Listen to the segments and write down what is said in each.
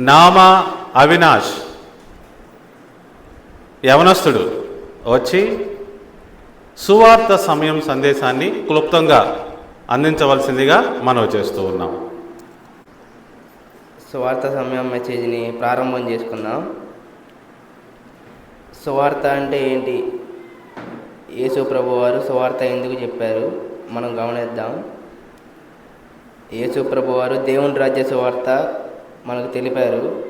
నామ అవినాష్. యవనస్తుడు వచ్చి సువార్త సమయం సందేశాన్ని క్లుప్తంగా అందించవలసిందిగా మనవి చేస్తూ ఉన్నాం. సువార్త సమయం మెసేజ్ని ప్రారంభం చేసుకుందాం. సువార్త అంటే ఏంటి? యేసు ప్రభు వారు సువార్త ఎందుకు చెప్పారు? మనం గమనిద్దాం. యేసు ప్రభు వారు దేవుని రాజ్య సువార్త మనకు తెలిపారు.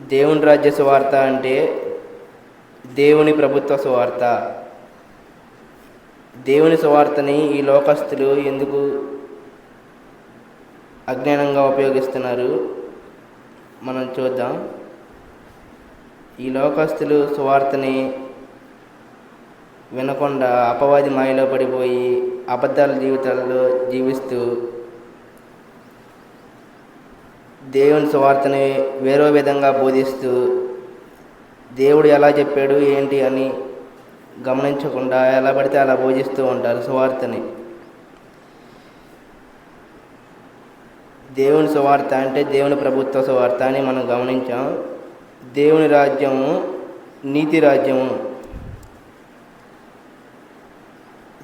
దేవుని రాజ్య సువార్త అంటే దేవుని ప్రభుత్వ సువార్త. దేవుని సువార్తని ఈ లోకస్తులు ఎందుకు అజ్ఞానంగా ఉపయోగిస్తున్నారు? మనం చూద్దాం. ఈ లోకస్తులు సువార్తని వినకుండా అపవాది మాయలో పడిపోయి అబద్ధాల జీవితాల్లో జీవిస్తూ దేవుని సువార్తని వేరే విధంగా బోధిస్తూ దేవుడు ఎలా చెప్పాడు ఏంటి అని గమనించకుండా ఎలా పడితే అలా బోధిస్తూ ఉంటారు సువార్తని. దేవుని సువార్త అంటే దేవుని ప్రభుత్వ సువార్త అని మనం గమనించాం. దేవుని రాజ్యము నీతి రాజ్యము.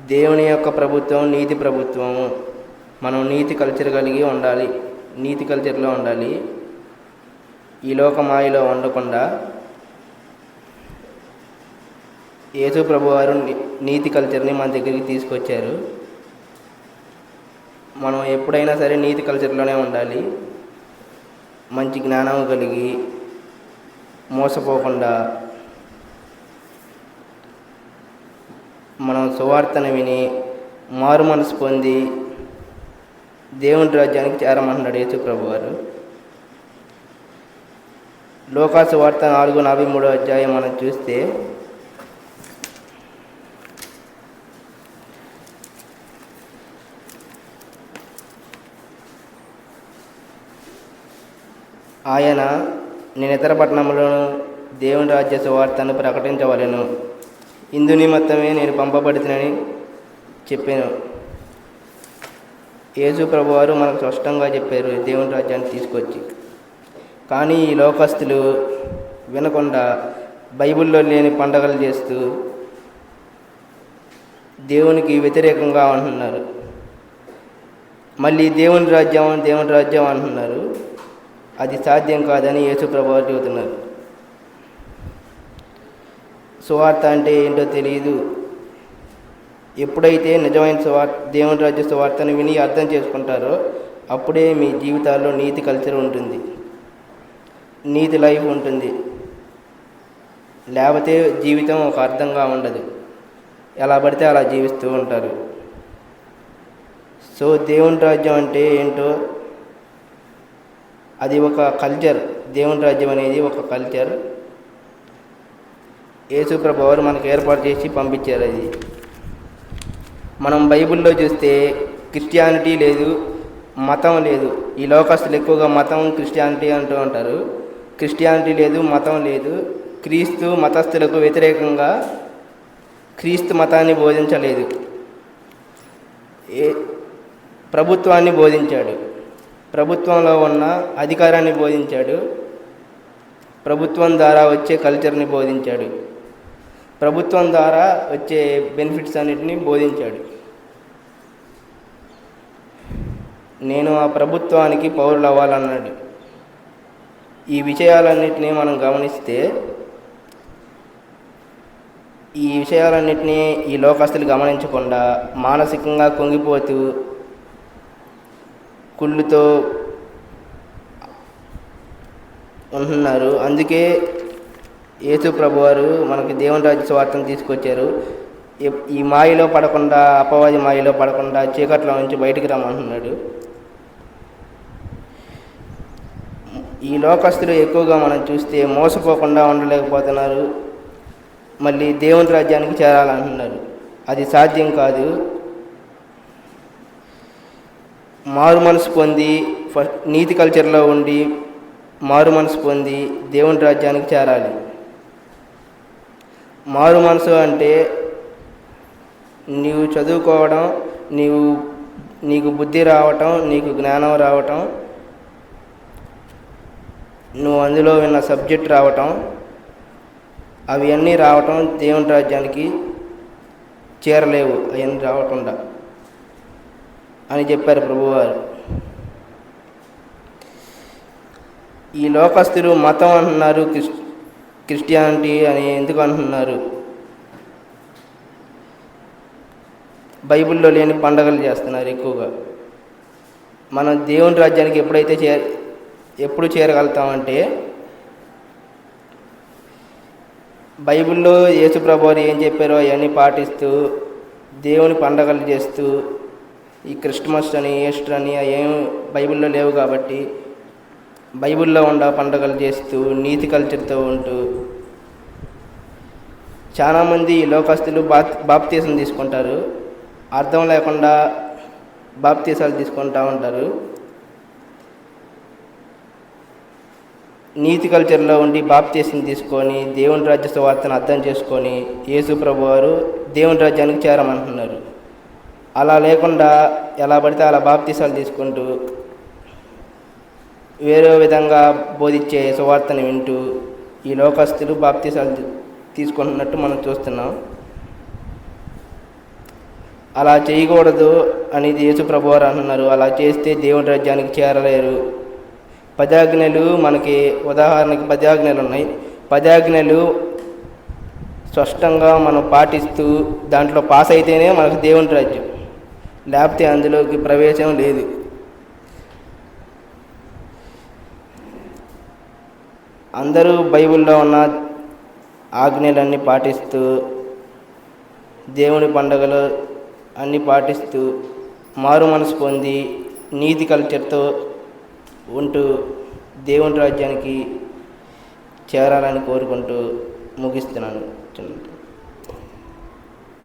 దేవుని యొక్క ప్రభుత్వం నీతి ప్రభుత్వము. మనం నీతి కల్చర్ కలిగి ఉండాలి. నీతి కల్చర్లో ఉండాలి. ఈ లోక మాయలో ఉండకుండా యేసు ప్రభు వారు నీతి కల్చర్ని మన దగ్గరికి తీసుకొచ్చారు. మనం ఎప్పుడైనా సరే నీతి కల్చర్లోనే ఉండాలి. మంచి జ్ఞానం కలిగి మోసపోకుండా మనం సువార్తను విని మారు మనసు పొంది దేవుని రాజ్యానికి చేరమంటున్నాడు యేసు ప్రభు వారు లోకాసు వార్త నాలుగు నలభై మూడో అధ్యాయం మనం చూస్తే ఆయన నేను ఇతర పట్టణములను దేవుని రాజ్య సువార్తను ప్రకటించవలెను. ఇందు నిమిత్తమే నేను పంపబడుతునని చెప్పాను. యేసు ప్రభువారు మనకు స్పష్టంగా చెప్పారు దేవుని రాజ్యాన్ని తీసుకొచ్చి. కానీ ఈ లోకస్తులు వినకుండా బైబిల్లో లేని పండగలు చేస్తూ దేవునికి వ్యతిరేకంగా అంటున్నారు. మళ్ళీ దేవుని రాజ్యం దేవుని రాజ్యం అంటున్నారు. అది సాధ్యం కాదని యేసు ప్రభువారు చెబుతున్నారు. సువార్త అంటే ఏంటో తెలియదు ఎప్పుడైతే నిజమైన సువార్ దేవుని రాజ్య సువార్తను విని అర్థం చేసుకుంటారో అప్పుడే మీ జీవితాల్లో నీతి కల్చర్ ఉంటుంది. నీతి లైఫ్ ఉంటుంది. లేకపోతే జీవితం ఒక అర్థంగా ఉండదు. ఎలా పడితే అలా జీవిస్తూ ఉంటారు. సో దేవుని రాజ్యం అంటే ఏంటో అది ఒక కల్చర్. దేవుని రాజ్యం అనేది ఒక కల్చర్. యేసు ప్రభు వారు మనకు ఏర్పాటు చేసి పంపించారు అది. మనం బైబిల్లో చూస్తే క్రిస్టియానిటీ లేదు మతం లేదు. ఈ లోకస్తులు ఎక్కువగా మతం క్రిస్టియానిటీ అంటూ ఉంటారు. క్రిస్టియానిటీ లేదు మతం లేదు. క్రీస్తు మతస్థులకు వ్యతిరేకంగా క్రీస్తు మతాన్ని బోధించలేదు. ఏ ప్రభుత్వాన్ని బోధించాడు. ప్రభుత్వంలో ఉన్న అధికారాన్ని బోధించాడు. ప్రభుత్వం ద్వారా వచ్చే కల్చర్ని బోధించాడు. ప్రభుత్వం ద్వారా వచ్చే బెనిఫిట్స్ అన్నిటిని బోధించాడు. నేను ఆ ప్రభుత్వానికి పౌరులు అవ్వాలన్నాడు ఈ విషయాలన్నిటినీ మనం గమనిస్తే ఈ విషయాలన్నిటినీ ఈ లోకస్తులు గమనించకుండా మానసికంగా కుంగిపోతూ కుళ్ళుతో ఉంటున్నారు అందుకే యేసు ప్రభువారు మనకి దేవుని రాజ్య స్వార్థం తీసుకొచ్చారు. ఈ- మాయలో పడకుండా అపవాది మాయలో పడకుండా చీకట్లో నుంచి బయటికి రమ్మంటున్నాడు. ఈ లోకస్తులు ఎక్కువగా మనం చూస్తే మోసపోకుండా ఉండలేకపోతున్నారు. మళ్ళీ దేవుని రాజ్యానికి చేరాలంటున్నారు. అది సాధ్యం కాదు. మారు మనసు పొంది ఫస్ట్ నీతి కల్చర్లో ఉండి మారు మనసు పొంది దేవుని రాజ్యానికి చేరాలి. మారు మనసు అంటే నీవు చదువుకోవడం నీవు నీకు బుద్ధి రావటం నీకు జ్ఞానం రావటం నువ్వు అందులో విన్న సబ్జెక్ట్ రావటం అవి అన్నీ రావటం దేవుని రాజ్యానికి చేరలేవు అవన్నీ రావకుండా అని చెప్పారు ప్రభువారు. ఈ లోకస్తులు మతం అంటున్నారు క్రిస్టియానిటీ అని ఎందుకు అంటున్నారు? బైబిల్లో లేని పండగలు చేస్తున్నారు ఎక్కువగా. మనం దేవుని రాజ్యానికి ఎప్పుడైతే చే ఎప్పుడు చేరగలుగుతామంటే బైబిల్లో యేసుప్రభు వారు ఏం చెప్పారో అవన్నీ పాటిస్తూ దేవుని పండగలు చేస్తూ ఈ క్రిస్మస్ అని ఈస్టర్ అని అవేం బైబిల్లో లేవు కాబట్టి బైబిల్లో ఉన్న పండగలు చేస్తూ నీతి కల్చర్తో ఉంటూ చాలామంది లోకస్తులు బాప్ బాప్తీసం తీసుకుంటారు. అర్థం లేకుండా బాప్తీసాలు తీసుకుంటూ ఉంటారు. నీతి కల్చర్లో ఉండి బాప్తీసం తీసుకొని దేవుని రాజ్య సువార్తను అర్థం చేసుకొని యేసు ప్రభు వారు దేవుని రాజ్యానికి చేరమంటున్నారు. అలా లేకుండా ఎలా పడితే అలా బాప్తీసాలు తీసుకుంటూ వేరే విధంగా బోధించే సువార్తను వింటూ ఈ లోకస్తులు బాప్తీసాలు తీసుకుంటున్నట్టు మనం చూస్తున్నాం. అలా చేయకూడదు అనేది యేసు ప్రభువారు అంటున్నారు. అలా చేస్తే దేవుని రాజ్యానికి చేరలేరు. పదాజ్ఞలు మనకి ఉదాహరణకి పదాజ్ఞలు ఉన్నాయి. పదాజ్ఞలు స్పష్టంగా మనం పాటిస్తూ దాంట్లో పాస్ అయితేనే మనకు దేవుని రాజ్యం. లేకపోతే అందులోకి ప్రవేశం లేదు. అందరూ బైబిల్లో ఉన్న ఆజ్ఞలన్నీ పాటిస్తూ దేవుని పండగలు అన్నీ పాటిస్తూ మారు మనసు పొంది నీతి కల్చర్తో ఉంటూ దేవుని రాజ్యానికి చేరాలని కోరుకుంటూ ముగిస్తున్నాను.